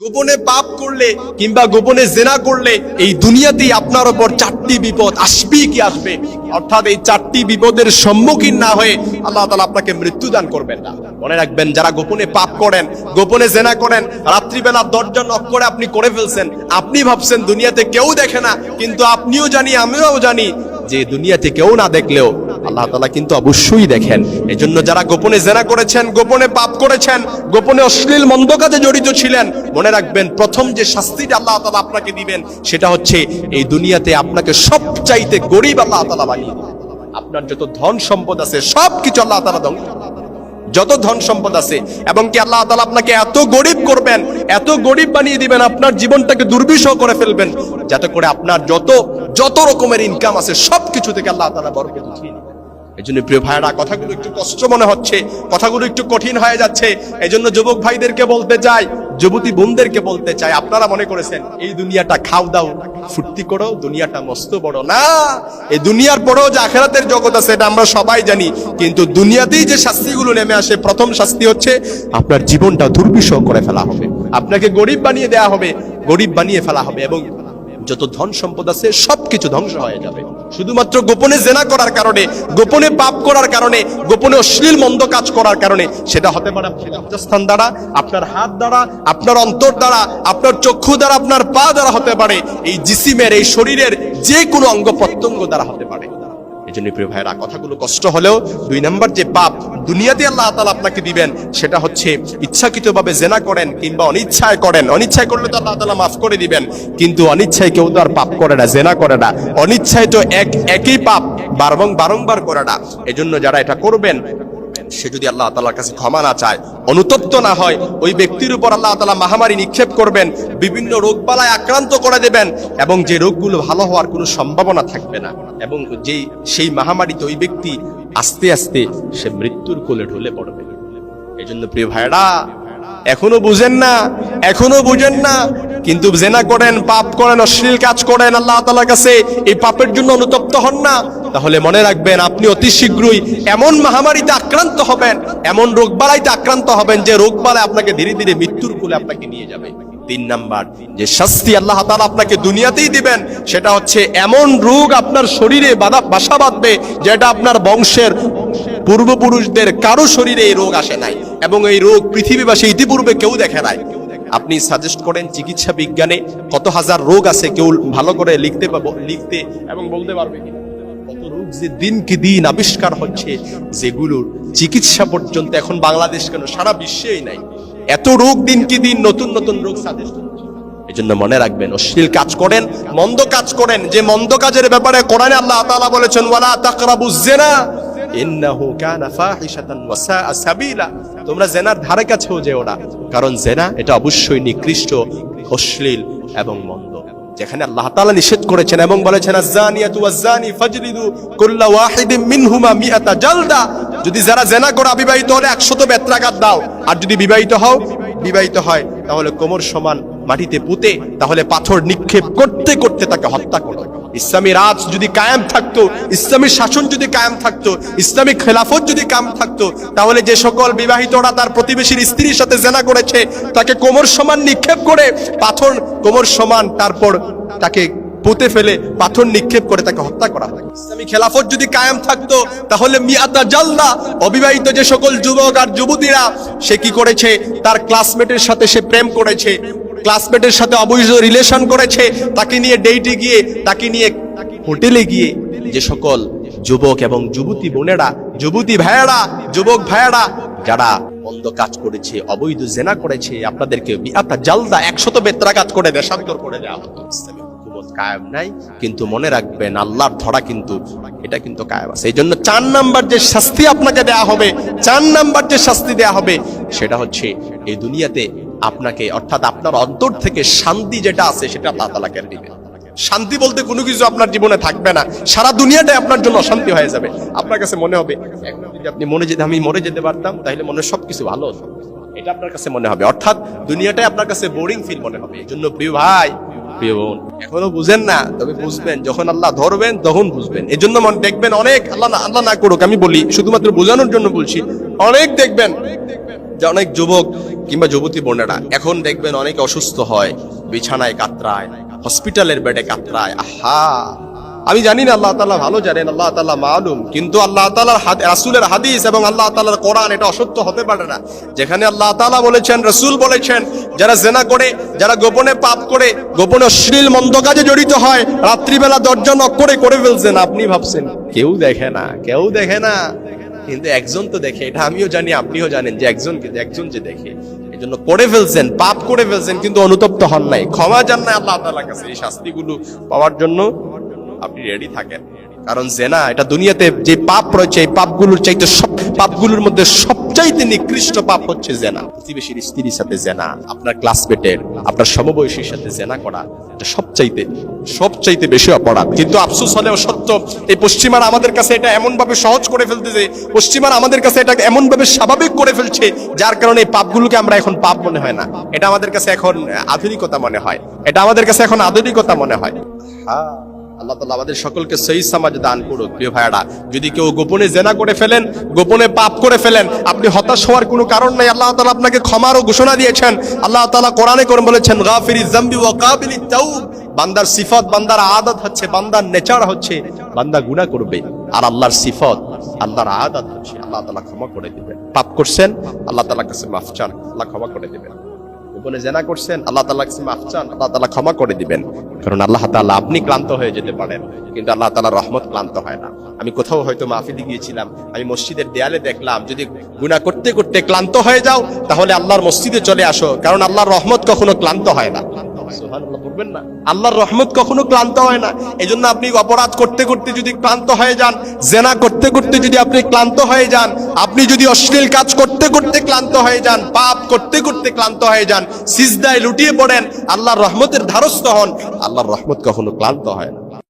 গোপনে পাপ করলে কিংবা গোপনে জেনা করলে এই দুনিয়াতেই আপনার ওপর চারটি বিপদ আসবেই কি আসবে? অর্থাৎ এই চারটি বিপদের সম্মুখীন না হয়ে আল্লাহ তালা আপনাকে মৃত্যু দান করবেন না। মনে রাখবেন, যারা গোপনে পাপ করেন, গোপনে জেনা করেন, রাত্রিবেলা দরজা নক করে আপনি করে ফেলছেন, আপনি ভাবছেন দুনিয়াতে কেউ দেখে না, কিন্তু আপনিও জানি, আমিও জানি যে দুনিয়াতে কেউ না দেখলেও আল্লাহ তালা কিন্তু অবশ্যই দেখেন। এজন্য যারা গোপনে জেনা করেছেন, গোপনে পাপ করেছেন, গোপনে অশ্লীল মন্দ কাজে জড়িত ছিলেন, মনে রাখবেন প্রথম যে শাস্তিটা আল্লাহ তালা আপনাকে দিবেন, সেটা হচ্ছে এই দুনিয়াতে আপনাকে সব চাইতে গরিব আল্লাহ তালা বানিয়ে আপনার যত ধন সম্পদ আছে সব কিছু আল্লাহ তালা ধ্বংস যত ধন সম্পদ আছে, এবং কি আল্লাহ তালা আপনাকে এত গরিব করবেন, এত গরিব বানিয়ে দিবেন, আপনার জীবনটাকে দুর্বিষহ করে ফেলবেন, যাতে করে আপনার যত যত রকমের ইনকাম আছে সব কিছু থেকে আল্লাহ তালা বরকত উঠিয়ে এই জন্য প্রিয় কথাগুলো একটু কষ্ট মনে হচ্ছে, কথাগুলো একটু কঠিন হয়ে যাচ্ছে। এই জন্য যুবক ভাইদেরকে বলতে চাই, যুবতী বোনদেরকে বলতে চাই, আপনারা মনে করেছেন, এই দুনিয়াটা খাও দাও, ফুর্তি করো, দুনিয়াটা মস্ত বড়। না, এই দুনিয়ার পরেও যে আখেরাতের জগৎ আছে, এটা আমরা সবাই জানি, কিন্তু দুনিয়াতেই যে শাস্তিগুলো নেমে আসে, প্রথম শাস্তি হচ্ছে আপনার জীবনটা দুর্বিষহ করে ফেলা হবে। আপনাকে গরিব বানিয়ে দেয়া হবে, গরিব বানিয়ে ফেলা হবে এবং যত ধন সম্পদ আছে, সবকিছু ধ্বংস হয়ে যাবে। শুধুমাত্র গোপনে জেনা করার কারণে, গোপনে পাপ করার কারণে, গোপনে অশ্লীল মন্দ কাজ করার কারণে, সেটা হতে পারে আপনার দ্বারা, আপনার হাত দ্বারা, আপনার অন্তর দ্বারা, আপনার চক্ষু দ্বারা, আপনার পা দ্বারা হতে পারে। এই জিসিমের, এই শরীরের যে কোনো অঙ্গ প্রত্যঙ্গ দ্বারা হতে পারে। এই জন্য প্রিয় ভাইরা কথাগুলো কষ্ট হলেও দুই নাম্বার যে পাপ দুনিয়াতে আল্লাহ তালা আপনাকে দিবেন, সেটা হচ্ছে ইচ্ছাকৃতভাবে জেনা করেন কিংবা অনিচ্ছায় করেন। অনিচ্ছায় করলে তো আল্লাহ তালা মাফ করে দিবেন, কিন্তু অনিচ্ছায় কেউ তো আর পাপ করে না, জেনা করে না। অনিচ্ছায় তো এক, একই পাপ বারং বারংবার করাটা এজন্য যারা এটা করবেন সে যদি আল্লাহ তালার কাছে ক্ষমা না চায়, অনুতপ্ত না হয়, ওই ব্যক্তির উপর আল্লাহ তালা মহামারী নিক্ষেপ করবেন, বিভিন্ন রোগবালায় আক্রান্ত করে দেবেন এবং যে রোগগুলো ভালো হওয়ার কোনো সম্ভাবনা থাকবে না এবং যেই, সেই মহামারীতে ওই ব্যক্তি আস্তে আস্তে সে মৃত্যুর কোলে ঢলে পড়বে। এই জন্য প্রিয় ভাইরা এখনও বুঝেন না, এখনও বুঝেন না কিন্তু জেনা করেন, পাপ করেন, অশ্লীল কাজ করেন, আল্লাহ তালার কাছে এই পাপের জন্য অনুতপ্ত হন না। তাহলে মনে রাখবেন, আপনি অতি শীঘ্রই এমন মহামারীতে আক্রান্ত হবেন, এমন রোগবালাইতে আক্রান্ত হবেন যে রোগবালাই আপনাকে ধীরে ধীরে মৃত্যুর কোলে আপনাকে নিয়ে যাবে। তিন নাম্বার, যে শাস্তি আল্লাহ তালা আপনাকে দুনিয়াতেই দিবেন, সেটা হচ্ছে এমন রোগ আপনার শরীরে বাধা, বাসা বাঁধবে, যেটা আপনার বংশের পূর্বপুরুষদের কারও শরীরে এই রোগ আসে নাই। এবং এই রোগ পৃথিবীবাসী ইতিপূর্বে কেউ দেখে নাই। আপনি সাজেস্ট করেন চিকিৎসা বিজ্ঞানে কত হাজার রোগ আছে, কেউ ভালো করে লিখতে লিখতে এবং বলতে পারবে কত রোগ যে দিন কি দিন আবিষ্কার হচ্ছে, যেগুলোর চিকিৎসা পর্যন্ত এখন বাংলাদেশ কেন, সারা বিশ্বেই নাই। এত রোগ দিন কি দিন নতুন নতুন রোগ সাজেস্ট এই জন্য মনে রাখবেন, অশ্লীল কাজ করেন, মন্দ কাজ করেন, যে মন্দ কাজের ব্যাপারে কোরআনে আল্লাহ তাআলা বলেছেন, ওয়ালা তাকরাবুজ জিনা, ইন্নাহু কানা ফাহিশাতান ওয়া সাবিলা। তোমরা জেনার ধারে কাছেও যে ওরা কারণ জেনা এটা অবশ্যই নিকৃষ্ট, অশ্লীল এবং মন্দ। যেখানে আল্লাহ তাআলা নিষেধ করেছেন এবং বলেছেন ফাজলিদু কুল্লা জালদা। যদি যারা জেনা করে অবিবাহিত হলে 100 বেত্রাঘাত দাও। আর যদি বিবাহিত হও, বিবাহিত হয়, তাহলে কোমর সমান মাটিতে পুঁতে, তাহলে পাথর নিক্ষেপ করতে করতে তাকে হত্যা করো ইসলামী রাজ যদি কায়েম থাকতো, ইসলামী শাসন যদি কায়েম থাকতো, ইসলামী খেলাফত যদি কায়েম থাকতো, তাহলে যে সকল বিবাহিতরা তার প্রতিবেশীর স্ত্রীর সাথে জেনা করেছে, তাকে কোমর সমান নিক্ষেপ করে পাথর কোমর সমান তারপর তাকে পুঁতে ফেলে, পাথর নিক্ষেপ করে তাকে হত্যা করা হয়। ইসলামী খেলাফত যদি কায়েম থাকতো, তাহলে মিয়াতা জালদা, অবিবাহিত যে সকল যুবক আর যুবতীরা, সে কি করেছে? তার ক্লাসমেটের সাথে সে প্রেম করেছে। ক্লাসমেটের সাথে অবৈধ রিলেশন করেছে, তাকে নিয়ে ডেইটে গিয়ে, তাকে নিয়ে হোটেলে গিয়ে যে সকল যুবক এবং যুবতী বোনেরা, যুবতী ভাইয়েরা, যুবক ভাইয়েরা, যারা মন্দ কাজ করেছে, অবৈধ জেনা করেছে, আপনাদেরকে জালদা একশত বেত্রাঘাত করে দেশান্তর করে দেওয়া হতো। কায়েম নাই, কিন্তু মনে রাখবেন আল্লাহর ধরা কিন্তু, এটা কিন্তু কায়েম আছে। এই জন্য চার নাম্বার যে শাস্তি আপনাকে দেয়া হবে, চার নাম্বার যে শাস্তি দেয়া হবে, সেটা হচ্ছে এই দুনিয়াতে আপনাকে, অর্থাৎ আপনার অন্তর থেকে শান্তি যেটা আছে সেটা আল্লাহ দিবে শান্তি বলতে কোনো কিছু আপনার জীবনে থাকবে না। সারা দুনিয়াটাই আপনার জন্য অশান্তি হয়ে যাবে। আপনার কাছে মনে হবে যদি আপনি মনে যেতে আমি মরে যেতে পারতাম, তাহলে মনে সবকিছু ভালো। হতো এটা আপনার কাছে মনে হবে। অর্থাৎ দুনিয়াটাই আপনার কাছে বোরিং ফিল মনে হবে। এই জন্য প্রিয় ভাই, প্রিয় বোন, এখনও বুঝেন না, তবে বুঝবেন, যখন আল্লাহ ধরবেন, তখন বুঝবেন। এই জন্য মনে দেখবেন অনেক, আল্লাহ না আল্লাহ না করুক, আমি বলি, শুধুমাত্র বোঝানোর জন্য বলছি, অনেক দেখবেন, যে অনেক যুবক কিংবা যুবতী বোনেরা, এখন দেখবেন অনেকে অসুস্থ হয়, বিছানায় কাতরায় হসপিটালের বেডে কাতরায়। আহা! আমি জানি না আল্লাহ তালা ভালো জানেন, আল্লাহ তালা মালুম, কিন্তু আল্লাহ তাআলার হাদ- রাসূলের হাদিস এবং আল্লাহ তালার কোরআন এটা অসত্য হতে পারে না। যেখানে আল্লাহ তালা বলেছেন, রাসূল বলেছেন, যারা জেনা করে, যারা গোপনে পাপ করে, গোপনে অশ্লীল, মন্দ কাজে জড়িত হয়, রাত্রিবেলা দরজা নক করে করে ফেলছেন, আপনি ভাবছেন, কেউ দেখে না, কেউ দেখে না। কিন্তু একজন তো দেখে, এটা আমিও জানি, আপনিও জানেন যে একজন একজন যে দেখে। জন্য করে ফেলছেন, পাপ করে ফেলছেন, কিন্তু অনুতপ্ত হন নাই। ক্ষমা যান না আল্লাহ তাআলার কাছে, এই শাস্তিগুলো পাওয়ার জন্য আপনি রেডি থাকেন। কারণ জেনা, এটা দুনিয়াতে যে পাপ রয়েছে, এই পাপগুলোর চাইতে সব পাপগুলোর মধ্যে সবচাইতে নিকৃষ্ট পাপ হচ্ছে জেনা। প্রতিবেশীর স্ত্রীর সাথে জেনা, আপনার ক্লাসমেটের আপনার সমবয়সীর সাথে জেনা করা, এটা সবচাইতে সবচাইতে বেশি অপরাধ। কিন্তু আফসোস হলেও সত্য, এই পশ্চিমারা আমাদের কাছে এটা এমন ভাবে সহজ করে ফেলতেছে পশ্চিমারা আমাদের কাছে এটা এমন ভাবে স্বাভাবিক করে ফেলছে, যার কারণে এই পাপগুলোকে আমরা এখন পাপ মনে হয় না। এটা আমাদের কাছে এখন আধুনিকতা মনে হয়। এটা আমাদের কাছে এখন আধুনিকতা মনে হয়। হ্যাঁ। আল্লাহ তালা আমাদের সকলকে সহি সমাজ দান করুক। প্রিয় ভাইয়ারা, যদি কেউ গোপনে জেনা করে ফেলেন, গোপনে পাপ করে ফেলেন, আপনি হতাশ হওয়ার কোনো কারণ নাই। আল্লাহ তালা আপনাকে ক্ষমারও ঘোষণা দিয়েছেন। আল্লাহ তালা কোরআনে করে বলেছেন, গাফিরি জাম্বি ওয়া কাবিলি তাউব বান্দার সিফত, বান্দার আদত হচ্ছে, বান্দার নেচার হচ্ছে, বান্দা গুনাহ করবে। আর আল্লাহর সিফত, আল্লাহর আদত হচ্ছে। আল্লাহ তালা ক্ষমা করে দিবেন। পাপ করছেন, আল্লাহ তালা কাছে মাফ চান, আল্লাহ ক্ষমা করে দিবেন। গোপনে জেনা করছেন, আল্লাহ তালা কাছে মাফ চান, আল্লাহ তালা ক্ষমা করে দিবেন। কারণ আল্লাহ তালা আপনি ক্লান্ত হয়ে যেতে পারেন, কিন্তু আল্লাহ তালা রহমত ক্লান্ত হয় না। আমি কোথাও হয়তো মাহফিলে গিয়েছিলাম, আমি মসজিদের দেয়ালে দেখলাম, যদি গুণা করতে করতে ক্লান্ত হয়ে যাও, তাহলে আল্লাহর মসজিদে চলে আসো, কারণ আল্লাহর রহমত কখনো ক্লান্ত হয় না। আল্লাহর রহমত কখনো ক্লান্ত হয় না। এই জন্য আপনি অপরাধ করতে করতে যদি ক্লান্ত হয়ে যান, জেনা করতে করতে যদি আপনি ক্লান্ত হয়ে যান, আপনি যদি অশ্লীল কাজ করতে করতে ক্লান্ত হয়ে যান, পাপ করতে করতে ক্লান্ত হয়ে যান, সিজদায় লুটিয়ে পড়েন, আল্লাহর রহমতের ধারস্থ হন, আল্লাহর রহমত কখনো ক্লান্ত হয় না।